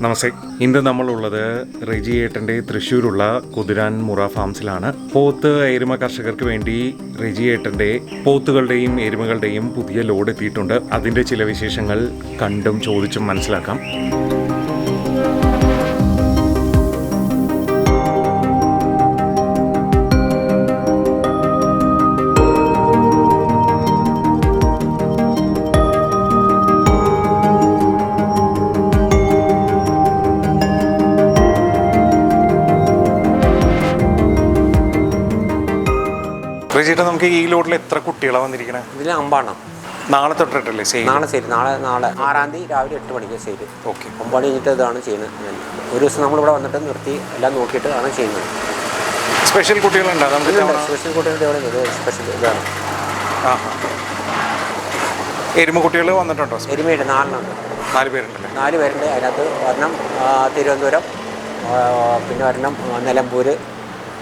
നമസ്തേ. ഇന്ന് നമ്മളുള്ളത് റെജിയേട്ടന്റെ തൃശ്ശൂരുള്ള കുതിരാൻ മുറ ഫാംസിലാണ്. പോത്ത് എരുമ കർഷകർക്ക് വേണ്ടി റെജിയേട്ടന്റെ പോത്തുകളുടെയും എരുമകളുടെയും പുതിയ ലോഡ് എത്തിയിട്ടുണ്ട്. അതിന്റെ ചില വിശേഷങ്ങൾ കണ്ടും ചോദിച്ചും മനസ്സിലാക്കാം. റെജിയേട്ടൻ നമുക്ക് ഈ ലോഡിൽ എത്ര കുട്ടികളാണ് വന്നിരിക്കണേ? ഇതിൽ അമ്പാണ്. നാളെ തൊട്ടിട്ടല്ലേ സെയിൽ? നാളെ സെയിൽ നാളെ നാളെ. ആറാം തീയതി രാവിലെ എട്ട് മണിക്ക് സെയിൽ. ഓക്കെ. ഒമ്പത് കഴിഞ്ഞിട്ട് ഇതാണ് ചെയ്യുന്നത്. ഒരു ദിവസം നമ്മളിവിടെ വന്നിട്ട് നിർത്തി എല്ലാം നോക്കിയിട്ട് ആണ് ചെയ്യുന്നത്. സ്പെഷ്യൽ കുട്ടികളുണ്ടോ? നമുക്ക് സ്പെഷ്യൽ കുട്ടികളുടെ ഇവിടെ ഉണ്ട് ഇത് സ്പെഷ്യൽ ഇതാണ്. ആ എരുമ കുട്ടികൾ വന്നിട്ടുണ്ടോ? എരുമയുടെ നാലെണ്ണമുണ്ട്. നാല് പേരുണ്ടല്ലേ? നാല് പേരുണ്ട്. അതിനകത്ത് ഒരെണ്ണം ആ, തിരുവനന്തപുരം ആ, പിന്നെ വരണം ആ, നിലമ്പൂർ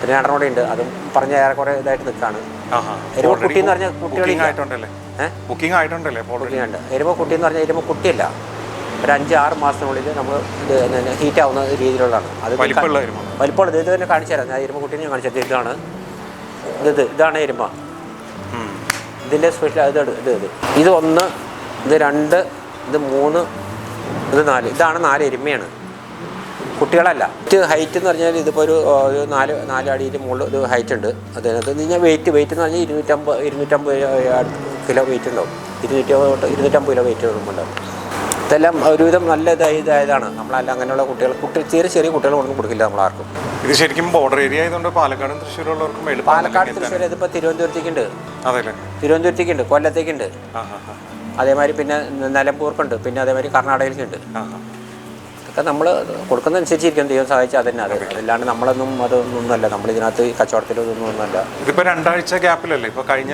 പിന്നെ കൂടെ ഉണ്ട്. അതും പറഞ്ഞ ഏറെക്കുറെ ഇതായിട്ട് നിൽക്കുകയാണ് ആഹാ. എരുമ കുട്ടി എന്ന് പറഞ്ഞ കുട്ടികളില്ല. ബുക്കിംഗ് ആയിട്ടുണ്ടല്ലേ? കുട്ടിയുണ്ട്. എരുമ കുട്ടി എന്ന് പറഞ്ഞാൽ എരുമ കുട്ടിയല്ല. ഒരു അഞ്ച് ആറ് മാസത്തിനുള്ളിൽ നമ്മൾ ഹീറ്റ് ആവുന്ന രീതിയിലുള്ളതാണ്. അത് വലിപ്പമുള്ളത് ഇത് തന്നെ കാണിച്ചു തരാം. ഞാൻ എരുമ കുട്ടിനെ ഞാൻ കാണിച്ചത് ഇതാണ്. ഇത് ഇത് ഇതാണ് എരുമ. ഇതിന്റെ സ്പെഷ്യൽ ഇത് ഇത് ഇത്. ഇത് ഒന്ന് ഇത് രണ്ട് ഇത് മൂന്ന് ഇത് നാല്. ഇതാണ് നാല് എരുമയാണ്. കുട്ടികളല്ല. മറ്റ് ഹൈറ്റ് എന്ന് പറഞ്ഞാൽ ഇതിപ്പോൾ ഒരു ഒരു നാല് നാല് അടിയിൽ മുകളിൽ ഒരു ഹൈറ്റ് ഉണ്ട്. അതിനകത്ത് കഴിഞ്ഞാൽ വെയിറ്റ് വെയിറ്റ് എന്ന് പറഞ്ഞാൽ ഇരുന്നൂറ്റമ്പത് ഇരുന്നൂറ്റമ്പത് കിലോ വെയിറ്റ് ഉണ്ടാവും. ഇരുന്നൂറ്റമ്പത് തൊട്ട് ഇരുന്നൂറ്റമ്പത് കിലോ വെയിറ്റ് ഉണ്ടാവും. ഇതെല്ലാം ഒരുവിധം നല്ല ഇതായി ഇതായതാണ്. നമ്മളല്ല അങ്ങനെയുള്ള കുട്ടികൾ കുട്ടി ചെറിയ ചെറിയ കുട്ടികൾ ഒന്നും കൊടുക്കില്ല നമ്മളാർക്കും. ഇത് ശരിക്കും ബോർഡർ ഏരിയ ആയതുകൊണ്ട് പാലക്കാടും തൃശ്ശൂരുള്ളവർക്കും പാലക്കാട് തൃശ്ശൂർ ഇതിപ്പോൾ തിരുവനന്തപുരത്തേക്കുണ്ട്. തിരുവനന്തപുരത്തേക്കുണ്ട് കൊല്ലത്തേക്കുണ്ട്. അതേമാതിരി പിന്നെ നിലമ്പൂർക്കുണ്ട്. പിന്നെ അതേമാതിരി കർണാടകയിലേക്കുണ്ട്. ഇതൊക്കെ നമ്മൾ കൊടുക്കുന്നതനുസരിച്ചിരിക്കും. ദൈവം സഹായിച്ചാൽ അതന്നെ. അത് അല്ലാണ്ട് നമ്മളൊന്നും അതൊന്നുമല്ല. നമ്മൾ ഇതിനകത്ത് കച്ചവടത്തിലോ കച്ചവടത്തിൽ ഇതൊന്നും ഒന്നുമല്ല. ഇതിപ്പോ രണ്ടാഴ്ച ഗ്യാപ്പിലല്ലേ? ഇപ്പൊ കഴിഞ്ഞ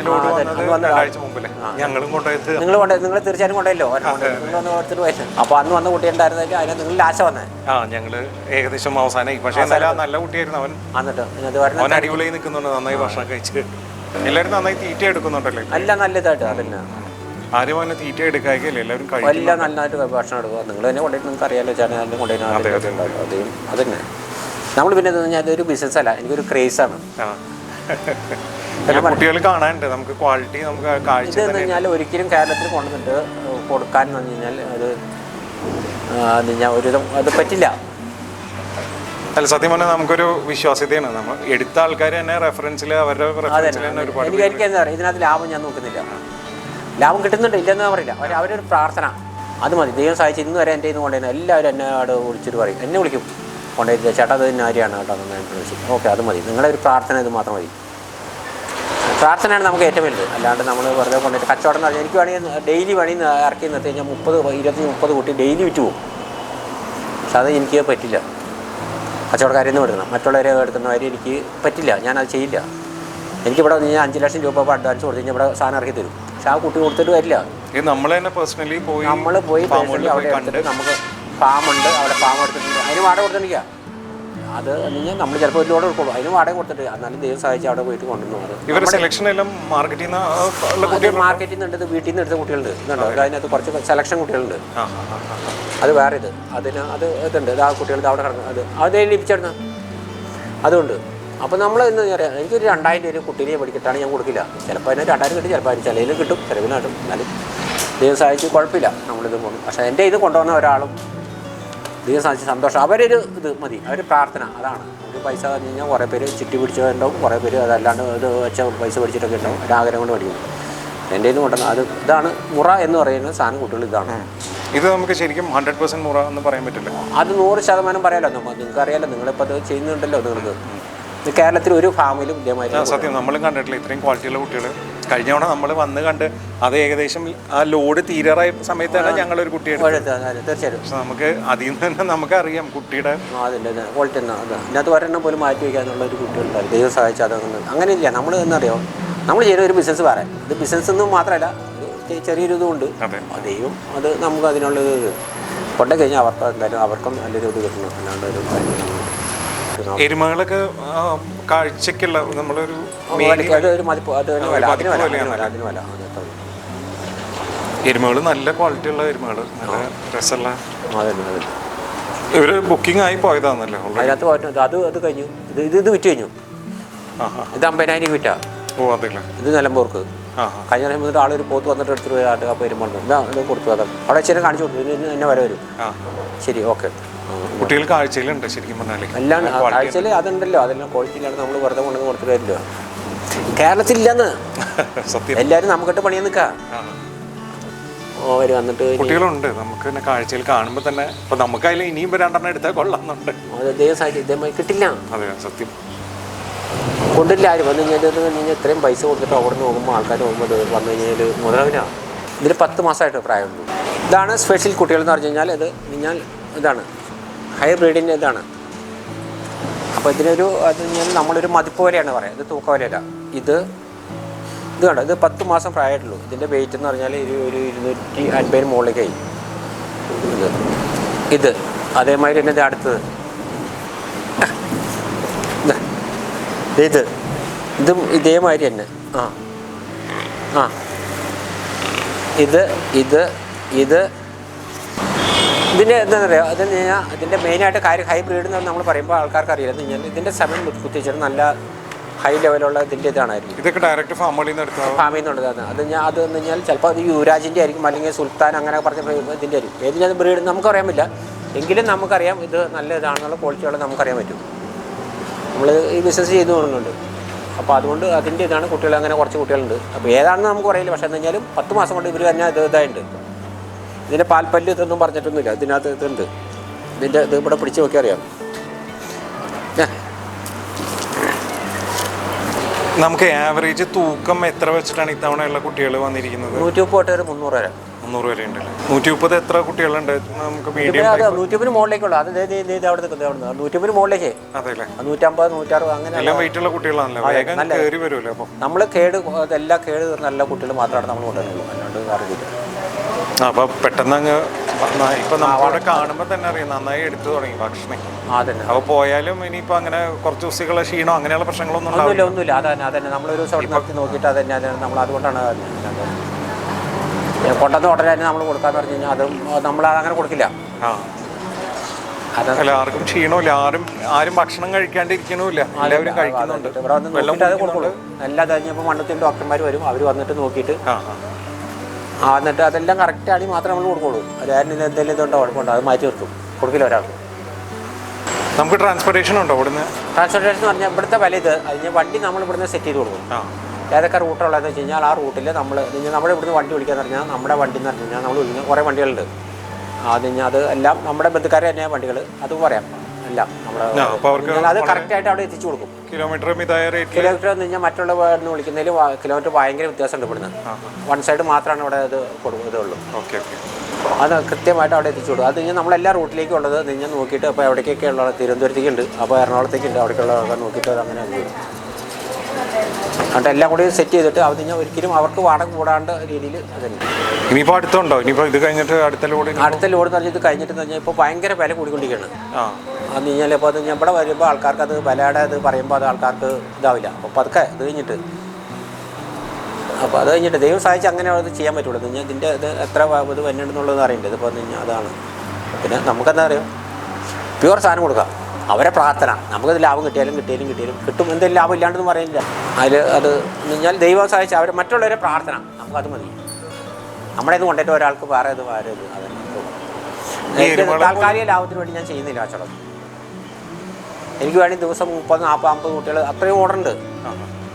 ഞങ്ങളും നിങ്ങൾ കൊണ്ട് നിങ്ങൾ തീർച്ചയായും കൊണ്ടല്ലോ അപ്പൊ അന്ന് വന്ന കുട്ടി ഉണ്ടായിരുന്നെങ്കിൽ അതിനെ നിങ്ങൾ ലാശ വന്നേ. ആ ഞങ്ങൾ ഏകദേശം അവസാനം. പക്ഷേ നല്ല കുട്ടിയായിരുന്നു അവൻ. എന്നിട്ട് അടിപൊളിയായി നിൽക്കുന്നുണ്ട്. നന്നായി ഭക്ഷണം കഴിച്ചു. എല്ലാവരും നന്നായി തീറ്റ എടുക്കുന്നുണ്ടല്ലേ അല്ല നല്ല ഇതായിട്ട്. അതന്നെ. ആരും അവനെ തീറ്റ എടുക്കാക്കിയല്ലേ എല്ലാവരും എല്ലാം നന്നായിട്ട് ഭക്ഷണം എടുക്കുക. നിങ്ങൾ തന്നെ കൊണ്ടുപോയിട്ട് നിങ്ങൾക്ക് അറിയാലോ ചേട്ടൻ കൊണ്ടുപോയി അതും അതന്നെ. നമ്മൾ പിന്നെ ഞാൻ ഇതൊരു ബിസിനസ് അല്ല എനിക്കൊരു ക്രേസാണ് കുട്ടികൾ കാണാനുണ്ട്. നമുക്ക് ക്വാളിറ്റി നമുക്ക് കാഴ്ച ഇത് എന്ന് കഴിഞ്ഞാൽ ഒരിക്കലും കേരളത്തിൽ കൊണ്ടുവന്നിട്ട് കൊടുക്കാൻ എന്ന് പറഞ്ഞു കഴിഞ്ഞാൽ അത് അത് ഞാൻ ഒരുവിധം അത് പറ്റില്ല. അല്ല സത്യം പറഞ്ഞാൽ നമുക്കൊരു വിശ്വാസ്യതയാണ്. നമ്മൾ എടുത്ത ആൾക്കാർ തന്നെ റെഫറൻസിൽ അവരുടെ റെഫറൻസിൽ തന്നെ ഒരുപാട് എനിക്ക് പറയുക ഇതിനകത്ത് ലാഭം ഞാൻ നോക്കുന്നില്ല. ലാഭം കിട്ടുന്നുണ്ട് ഇല്ലെന്ന് ഞാൻ പറയില്ല. അവർ അവരൊരു പ്രാർത്ഥന. അത് മതി. ദൈവം സഹായിച്ച് ഇന്ന് വരെ എന്റെ ഇന്ന് കൊണ്ടുവരുന്ന എല്ലാവരും എന്നെ അവിടെ വിളിച്ചിട്ട് പറയും. എന്നെ വിളിക്കും. കൊണ്ടുവരുന്നത് ചേട്ടാ അത് തന്നെ ആരെയാണ് കേട്ടോ എന്ന് വിളിച്ചു ഓക്കെ അത് മതി. നിങ്ങളുടെ ഒരു പ്രാർത്ഥന ഇത് മാത്രം മതി. പ്രാർത്ഥനയാണ് നമുക്ക് ഏറ്റവും വലുത്. അല്ലാണ്ട് നമ്മൾ വെറുതെ കൊണ്ടുപോയിട്ട് കച്ചവടം എന്ന് പറഞ്ഞാൽ എനിക്ക് വേണമെങ്കിൽ ഡെയിലി വേണമെങ്കിൽ ഇറക്കി നിർത്തി കഴിഞ്ഞാൽ മുപ്പത് ഇരുപത്തി മുപ്പത് കുട്ടി ഡെയിലി വിറ്റ് പോകും. പക്ഷെ അത് എനിക്ക് പറ്റില്ല. കച്ചവടക്കാരിൽ നിന്ന് എടുക്കണം. മറ്റുള്ളവരെ എടുക്കുന്ന കാര്യം എനിക്ക് പറ്റില്ല. ഞാനത് ചെയ്യില്ല. എനിക്കിവിടെ വന്ന് കഴിഞ്ഞാൽ അഞ്ച് ലക്ഷം രൂപ അഡ്വാൻസ് കൊടുത്ത് കഴിഞ്ഞാൽ ഇവിടെ സാധനം ഇറക്കി തരും. പക്ഷെ ആ കുട്ടി കൊടുത്തിട്ട് വരില്ല. നമ്മൾ തന്നെ പേഴ്സണലി പോയി നമ്മൾ പോയി personally അവിടെ എടുത്തിട്ട് നമുക്ക് ഫാമുണ്ട് അവിടെ ഫാം എടുത്തിട്ടുണ്ട്. അതിന് വാടക കൊടുത്തിട്ടില്ല. അത് കഴിഞ്ഞാൽ നമ്മൾ ചിലപ്പോൾ ഒരു ലോഡ് കൊടുക്കുള്ളൂ അതിന് വാടക കൊടുത്തിട്ട് എന്നാലും ദൈവം സഹായിച്ച് അവിടെ പോയിട്ട് കൊണ്ടുവന്നു അത്. ഇവരുടെ സെലക്ഷൻ എല്ലാം മാർക്കറ്റിൽ നിന്ന് ഉള്ള അത് കുട്ടികൾ മാർക്കറ്റിൽ നിന്ന് എടുത്ത് വീട്ടിൽ നിന്ന് എടുത്ത കുട്ടികളുണ്ട്. ഇതുണ്ടോ? അത് അതിനകത്ത് കുറച്ച് സെലക്ഷൻ കുട്ടികളുണ്ട്. അത് വേറെ ഇത്. അതിന് അത് ഇതുണ്ട്. ഇത് ആ കുട്ടികൾക്ക് അവിടെ കിടക്കുന്നത് അത് അത് ലഭിച്ചിടുന്ന അതുകൊണ്ട് അപ്പോൾ നമ്മൾ എന്ന് പറയുക എനിക്കൊരു രണ്ടായിരം രൂപ കുട്ടീനെ പഠിക്കട്ടാണ് ഞാൻ കൊടുക്കില്ല. ചിലപ്പോൾ അതിന് രണ്ടായിരം കിട്ടും ചിലപ്പോൾ അതിന് ചിലയിലും കിട്ടും ചിലവിന് കിട്ടും. എന്നാലും ദൈവം സഹായിച്ച് കുഴപ്പമില്ല. നമ്മളിത് പോകും പക്ഷേ എന്റെ ഇത് കൊണ്ടുവന്ന ഒരാളും ദൈവം സഹായിച്ച് സന്തോഷം. അവരൊരു ഇത് മതി അവർ പ്രാർത്ഥന അതാണ്. ഒരു പൈസ പറഞ്ഞു കഴിഞ്ഞാൽ കുറേ പേര് ചിട്ടി പിടിച്ചതുണ്ടാവും കുറേ പേര് അതല്ലാണ്ട് ഇത് വെച്ച പൈസ പിടിച്ചിട്ടൊക്കെ ഉണ്ടാവും ഒരു ആഗ്രഹം കൊണ്ട് പഠിക്കും എന്റെ ഇത് കൊണ്ടുവന്ന അത് ഇതാണ് മുറ എന്ന് പറയുന്ന സാധനം കുട്ടികൾ ഇതാണ്. ഇത് നമുക്ക് ശരിക്കും ഹൺഡ്രഡ് പെർസെന്റ് മുറ എന്ന് പറയാൻ പറ്റില്ല. അത് നൂറ് ശതമാനം പറയാലോ? നമ്മൾ നിങ്ങൾക്ക് അറിയാലോ നിങ്ങളിപ്പോൾ അത് ചെയ്യുന്നുണ്ടല്ലോ നിങ്ങൾക്ക്. കേരളത്തിൽ ഒരു ഫാമിലും ഇതേമാതിരി സത്യം. നമ്മളും കണ്ടിട്ടില്ല. ഇത്രയും ക്വാളിറ്റിയുള്ള കുട്ടികൾ കഴിഞ്ഞ തവണ നമ്മൾ വന്ന് കണ്ട് അത് ഏകദേശം ആ ലോഡ് തീരാറായ സമയത്താണ് ഞങ്ങൾ ഒരു കുട്ടിയെ തീർച്ചയായിട്ടും. പക്ഷെ നമുക്ക് അതിൽ നിന്ന് തന്നെ നമുക്കറിയാം കുട്ടിയുടെ അതിന്റെ ക്വാളിറ്റി തന്നെ അത്. ഇതിനകത്ത് ഒരെണ്ണം പോലും മാറ്റി വയ്ക്കാനുള്ള ഒരു കുട്ടികളുണ്ടായിരുന്നു ദൈവം സഹായിച്ചാൽ അതൊന്നും അങ്ങനെയില്ല. നമ്മൾ എന്നറിയോ നമ്മൾ ചെയ്യുന്ന ഒരു ബിസിനസ് വേറെ. ഇത് ബിസിനസ് ഒന്നും മാത്രമല്ല ചെറിയൊരു ഇതുകൊണ്ട് ദൈവം അത് നമുക്ക് അതിനുള്ള കൊണ്ടു കഴിഞ്ഞാൽ അവർക്ക് എന്തായാലും അവർക്കും നല്ലൊരു ഇത് കിട്ടണം. അല്ലാണ്ട് ഒരു കാര്യം എരുമകളൊക്കെ കാഴ്ചക്കുള്ള നമ്മളൊരു എരുമകൾ നല്ല ക്വാളിറ്റി ഉള്ള എരുമകൾ നല്ല രസമുള്ള ഇവർ ബുക്കിംഗ് ആയി പോയതാണല്ലേ അതിനകത്ത് പോയിട്ട് അത് അത് കഴിഞ്ഞു ഇത് ഇത് ഇത് വിറ്റ് കഴിഞ്ഞു ഇത് അമ്പതിനായിരം വിറ്റാ ഓ അതെല്ലേ ഇത് നിലമ്പൂർക്ക് കഴിഞ്ഞ പ്രാവശ്യം വന്നിട്ട് ആളൊരു പോത്ത് വന്നിട്ട് എടുത്തിട്ട് ആട്ട് അപ്പോൾ വരുമ്പോൾ ഇതാ ഇത് കൊടുത്തു അതാ അവിടെ ഇച്ചിരി കാണിച്ചു കൊടുത്തു എന്നെ വരെ വരും ശരി ഓക്കെ കുട്ടികൾ ആഴ്ചയിലുണ്ട് ശരിക്കും പറഞ്ഞാൽ അല്ലാണ്ട് ആഴ്ചയിൽ അതുണ്ടല്ലോ. അതെല്ലാം ക്വാളിറ്റിയിലാണ് നമ്മൾ വെറുതെ കൊണ്ടു കൊടുത്തിട്ട് വരില്ലോ കേരളത്തിലില്ലെന്ന്. സത്യം. എല്ലാരും നമുക്കിട്ട് പണിയാൻ നിൽക്കുക ആ. അവർ വന്നിട്ട് കുട്ടികളുണ്ട്. നമുക്ക് തന്നെ കാഴ്ചയിൽ കാണുമ്പോൾ തന്നെ ഇപ്പൊ നമുക്കതിൽ ഇനിയും രണ്ടെണ്ണം എടുത്താൽ കൊള്ളാന്നുണ്ട്. അത് സാഹചര്യം ഇതേമായി കിട്ടില്ല. അതെ സത്യം. കൊണ്ടില്ല ആര്. വന്നു കഴിഞ്ഞാൽ ഇത് കഴിഞ്ഞാൽ ഇത്രയും പൈസ കൊടുത്തിട്ട് അവിടെ നിന്ന് നോക്കുമ്പോൾ ആൾക്കാർ നോക്കുമ്പോൾ വന്നു കഴിഞ്ഞാൽ മുതലാവില്ല ഇതിൽ പത്ത് മാസമായിട്ട് പ്രായമുള്ളൂ. ഇതാണ് സ്പെഷ്യൽ കുട്ടികൾ എന്ന് പറഞ്ഞു കഴിഞ്ഞാൽ ഇത് കഴിഞ്ഞാൽ ഇതാണ്. ഹൈ ബ്രീഡിന്റെ ഇതാണ്. അപ്പോൾ ഇതിനൊരു അത് ഞാൻ നമ്മളൊരു മതിപ്പ് പോലെയാണ് പറയുക. ഇത് തൂക്ക പോലെയല്ല. ഇത് ഇത് കണ്ടോ? ഇത് പത്ത് മാസം പ്രായമായിട്ടുള്ളൂ. ഇതിന്റെ വെയിറ്റ് എന്ന് പറഞ്ഞാൽ ഒരു ഒരു ഇരുന്നൂറ്റി അൻപതിന് മുകളിലേക്കായി ഇത്. ഇത്. അതേമാതിരി തന്നെ ഇത് അടുത്തത്. ഇത്. ഇതും ഇതേമാതിരി തന്നെ. ആ. ആ. ഇത് ഇത് ഇത്. ഇതിന്റെ എന്താണെന്ന് പറയുക അതെന്ന് കഴിഞ്ഞാൽ ഇതിന്റെ മെയിനായിട്ട് കാര്യം ഹൈബ്രിഡ് എന്ന് നമ്മൾ പറയുമ്പോൾ ആൾക്കാർക്ക് അറിയാം എന്ന് കഴിഞ്ഞാൽ ഇതിന്റെ സമയം കുത്തിച്ചിട്ട് നല്ല ഹൈ ലെവലുള്ള ഇതിന്റെ ഇതാണായിരുന്നു. ഇതൊക്കെ ഡയറക്റ്റ് ഫാമിൽ നിന്ന് ഫാമിൽ നിന്ന് അത് അത് ഞാൻ അത് എന്ന് കഴിഞ്ഞാൽ ചിലപ്പോൾ അത് യുവരാജിന്റെ ആയിരിക്കും അല്ലെങ്കിൽ സുൽത്താൻ അങ്ങനെ പറഞ്ഞ ഇതിന്റെ ആയിരിക്കും. ഏതിന്റെ ബ്രീഡ് നമുക്കറിയാൻ പറ്റില്ല. എങ്കിലും നമുക്കറിയാം ഇത് നല്ല ഇതാണെന്നുള്ള ക്വാളിറ്റിയുള്ള നമുക്കറിയാൻ പറ്റും. നമ്മൾ ഈ ബിസിനസ് ചെയ്തു പോകുന്നുണ്ട് അപ്പോൾ അതുകൊണ്ട് അതിന്റെ ഇതാണ് കുട്ടികൾ അങ്ങനെ കുറച്ച് കുട്ടികളുണ്ട്. അപ്പോൾ ഏതാണെന്ന് നമുക്ക് പറയില്ല പക്ഷേ എന്ന് കഴിഞ്ഞാലും പത്ത് മാസം കൊണ്ട് ഇവർ തന്നെ ഇത് ഇതായിട്ടുണ്ട്. ഇതിന്റെ പാൽപ്പല്ല് ഇതൊന്നും പറഞ്ഞിട്ടൊന്നുമില്ല. ഇതിനകത്ത് ഇതുണ്ട്. ഇതിന്റെ ഇത് ഇവിടെ പിടിച്ച് നോക്കി അറിയാം നമുക്ക് ആവറേജ് തൂക്കം എത്ര വെച്ചിട്ടാണ് ഇത്തവണയുള്ള കുട്ടികൾ വന്നിരിക്കുന്നത്? നൂറ്റി മുപ്പത് ഒരു മുന്നൂറ് വരെ. മുന്നൂറ് വരെ ഉണ്ട് നൂറ്റി മുപ്പത് എത്ര കുട്ടികളുണ്ട്? നമുക്ക് മീഡിയം നൂറ്റിപ്പതിന് മുകളിലേക്കുള്ളൂ. അത് അവിടെ നിൽക്കുന്നത് നൂറ്റിപ്പതിന് മുകളിലേക്ക്. അതെല്ലേ നൂറ്റമ്പത് നൂറ്ററുപത് അങ്ങനെ എല്ലാം വെയിറ്റുള്ള കുട്ടികളാണല്ലോ? വേഗം കയറി വരുമല്ലോ അപ്പോൾ. നമ്മൾ കേട് എല്ലാ കേട് നല്ല കുട്ടികൾ മാത്രമാണ് നമ്മൾ കൊണ്ടുവരുന്നത്. അല്ലാണ്ട് അറിയില്ല ആ, അപ്പൊ പെട്ടെന്ന് അങ്ങ് ഇപ്പൊ നമ്മളവിടെ കാണുമ്പോൾ തന്നെ അറിയാം നന്നായി എടുത്തു തുടങ്ങി ഭക്ഷണം. ആ തന്നെ അപ്പൊ പോയാലും ഇനിയിപ്പോ അങ്ങനെ കുറച്ച് ദിവസങ്ങളെ ക്ഷീണോ അങ്ങനെയുള്ള പ്രശ്നങ്ങളൊന്നും ഒന്നുമില്ല ഒന്നുമില്ല. അതന്നെ അതന്നെ നമ്മളൊരു ദിവസം അവിടെ നോക്കിയിട്ട് അതന്നെ അതന്നെ നമ്മൾ അതുകൊണ്ടാണ് കൊണ്ടുവന്ന ഉടനെ തന്നെ നമ്മൾ കൊടുക്കാന്ന് പറഞ്ഞു കഴിഞ്ഞാൽ അതും നമ്മൾ അങ്ങനെ കൊടുക്കില്ല. അല്ല ആർക്കും ക്ഷീണമില്ല. ആരും ആരും ഭക്ഷണം കഴിക്കാണ്ടിരിക്കണമില്ല. എല്ലാവരും കഴിക്കുന്നുണ്ട്. ഇവിടെ വന്ന് നോക്കിയിട്ട് അത് കൊടുക്കുള്ളൂ. എല്ലാം കഴിഞ്ഞപ്പോൾ മണ്ണത്തിൽ ഡോക്ടർമാർ വരും. അവർ വന്നിട്ട് നോക്കിയിട്ട് ആ എന്നിട്ട് അതെല്ലാം കറക്റ്റ് ആണെങ്കിൽ മാത്രമേ നമ്മൾ കൊടുക്കുള്ളൂ. അതായത് എന്തെങ്കിലും ഇതുണ്ടോ കുഴപ്പമുണ്ടോ അത് മാറ്റി നിർത്തും കൊടുക്കില്ല ഒരാൾക്ക്. നമുക്ക് ട്രാൻസ്പോർട്ടേഷൻ ഉണ്ടോ ഇവിടുന്ന്? ട്രാൻസ്പോർട്ടേഷൻ എന്ന് പറഞ്ഞാൽ ഇവിടുത്തെ വില ഇത്. അതിന് വണ്ടി നമ്മൾ ഇവിടുന്ന് സെറ്റ് ചെയ്ത് കൊടുക്കും. ഏതൊക്കെ റൂട്ടുള്ളതെന്ന് വെച്ച് കഴിഞ്ഞാൽ ആ റൂട്ടിൽ നമ്മൾ നമ്മുടെ ഇവിടുന്ന് വണ്ടി വിളിക്കാന്ന് പറഞ്ഞാൽ നമ്മുടെ വണ്ടി എന്ന് പറഞ്ഞു കഴിഞ്ഞാൽ നമ്മൾ വിളിക്കുന്ന കുറേ വണ്ടികളുണ്ട്. അത് കഴിഞ്ഞാൽ അത് എല്ലാം നമ്മുടെ ബന്ധുക്കാരെ തന്നെയാണ് വണ്ടികൾ അതും പറയാം. എല്ലാം. അപ്പോൾ അത് കറക്റ്റായിട്ട് അവിടെ എത്തിച്ചു കൊടുക്കും. കിലോമീറ്റർ മിതായ റേറ്റ് കിലോമീറ്റർ എന്ന് കഴിഞ്ഞാൽ മറ്റുള്ള നിന്ന് വിളിക്കുന്നതിൽ കിലോമീറ്റർ ഭയങ്കര വ്യത്യാസമുണ്ട് ഇവിടുന്ന്. വൺ സൈഡ് മാത്രമാണ് ഇവിടെ ഇത് കൊടുക്കുന്നതുള്ളൂ ഓക്കെ ഓക്കെ അത് കൃത്യമായിട്ട് അവിടെ എത്തിച്ചു കൊടുക്കും അത് കഴിഞ്ഞാൽ നമ്മളെല്ലാ റൂട്ടിലേക്കും ഉള്ളത് നിങ്ങൾ നോക്കിയിട്ട് അപ്പോൾ എവിടേക്കൊക്കെ ഉള്ള തിരുവനന്തപുരത്തേക്കുണ്ട് അപ്പോൾ എറണാകുളത്തേക്കുണ്ട് അവിടേക്കുള്ള ആൾക്കാർ നോക്കിയിട്ട് അത് അങ്ങനെ അത് എന്നിട്ട് എല്ലാം കൂടി സെറ്റ് ചെയ്തിട്ട് അത് കഴിഞ്ഞാൽ ഒരിക്കലും അവർക്ക് വാടക കൂടാണ്ട് രീതിയിൽ അതന്നെ ഇനിയിപ്പോൾ അടുത്തുണ്ടോ? ഇനിയിപ്പോൾ ഇത് കഴിഞ്ഞിട്ട് അടുത്ത ലോഡ് അടുത്ത ലോഡ് എന്ന് പറഞ്ഞാൽ ഇത് കഴിഞ്ഞിട്ട് കഴിഞ്ഞാൽ ഇപ്പോൾ ഭയങ്കര വില കൂടിക്കൊണ്ടിരിക്കുകയാണ്. ആ. അത് കഴിഞ്ഞാൽ ഇപ്പോൾ അത് ഞാൻ ഇവിടെ വരുമ്പോൾ ആൾക്കാർക്ക് അത് വിലയുടെ അത് പറയുമ്പോൾ അത് ആൾക്കാർക്ക് ഇതാവില്ല. അപ്പോൾ പതുക്കെ അത് കഴിഞ്ഞിട്ട്. അപ്പോൾ അത് കഴിഞ്ഞിട്ട് ദൈവം സഹായിച്ച് അങ്ങനെ അത് ചെയ്യാൻ പറ്റുള്ളൂ ഞാൻ ഇതിന്റെ ഇത് എത്ര ഇത് വന്നിട്ടുണ്ടെന്നുള്ളത് അറിയേണ്ടത് കഴിഞ്ഞാൽ അതാണ്. പിന്നെ നമുക്കെന്താ അറിയാം? പ്യുവർ സാധനം കൊടുക്കാം. അവരെ പ്രാർത്ഥന. നമുക്കത് ലാഭം കിട്ടിയാലും കിട്ടിയാലും കിട്ടിയാലും കിട്ടും. എന്തെങ്കിലും ലാഭം ഇല്ലാണ്ടെന്ന് പറയുന്നില്ല അതിൽ അത് ഞാൻ ദൈവം സഹായിച്ച് അവർ മറ്റുള്ളവരെ പ്രാർത്ഥന. നമുക്കത് മതി. നമ്മുടെ ഇത് കൊണ്ടിട്ട് ഒരാൾക്ക് വേറെ ഇത് വേറെ ഇത് അതന്നെ. താൽക്കാലിക ലാഭത്തിന് വേണ്ടി ഞാൻ ചെയ്യുന്നില്ല കച്ചവടം. എനിക്ക് വേണ്ടി ദിവസം മുപ്പത് നാൽപ്പത് അമ്പത് കുട്ടികൾ അത്രയും ഓർഡർ ഉണ്ട്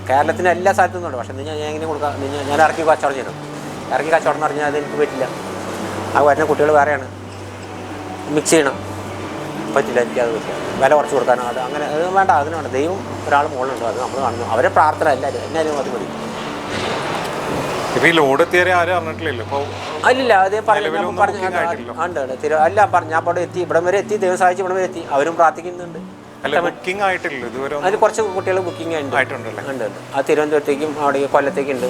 കേരളത്തിന് എല്ലാ സ്ഥലത്തും ഉണ്ട്. പക്ഷേ ഞാൻ എങ്ങനെ കൊടുക്കാം ഞാൻ ഞാൻ ഇറക്കി കച്ചവടം ചെയ്യണം ഇറക്കി കച്ചവടം എന്ന് പറഞ്ഞാൽ അത് എനിക്ക് പറ്റില്ല. ആ വരുന്ന കുട്ടികൾ വേറെയാണ്. മിക്സ് ചെയ്യണം. പറ്റില്ല എനിക്ക് അത് പറ്റില്ല. വില കുറച്ച് കൊടുക്കാനോ അത് അങ്ങനെ അത് വേണ്ട അതിന് വേണ്ട. ദൈവം ഒരാൾ മുകളിലുണ്ട്. അത് നമ്മൾ കാണുന്നു. അവരെ പ്രാർത്ഥന എല്ലാവരും എന്നാലും അത് മതി ഇപ്പൊ ഈ ലോഡ് ആരും അറിഞ്ഞിട്ടില്ലല്ലോ? അല്ലില്ല അതേ പറഞ്ഞു ഉണ്ട് അല്ല പറഞ്ഞു ഞാൻ അവിടെ എത്തി ഇവിടം വരെ എത്തി ദൈവം സഹായിച്ച് ഇവിടം വരെ എത്തി. അവരും പ്രാർത്ഥിക്കുന്നുണ്ട്. അല്ല ബുക്കിംഗ് ആയിട്ടില്ല. ഇതുവരെ അതിൽ കുറച്ച് കുട്ടികൾ ബുക്കിംഗ് ഉണ്ട് ആയിട്ടുണ്ടല്ലേ ഉണ്ട് ആ തിരുവനന്തപുരത്തേക്കും അവിടെ കൊല്ലത്തേക്കുണ്ട്.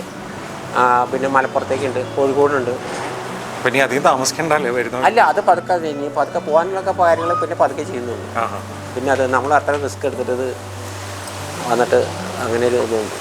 ഉണ്ട് പിന്നെ മലപ്പുറത്തേക്കുണ്ട്. കോഴിക്കോടുണ്ട്. പിന്നെ അധികം താമസിക്കണ്ടല്ലേ വരുന്നത് അല്ല അത് പതുക്കെ ഇനി പതുക്കെ പോകാനുള്ള കാര്യങ്ങൾ പിന്നെ പതുക്കെ ചെയ്യുന്നുണ്ട് ആ. പിന്നെ അത് നമ്മൾ അത്ര റിസ്ക് എടുത്തിട്ട് വന്നിട്ട് അങ്ങനെ ഒരു ഇതുണ്ട്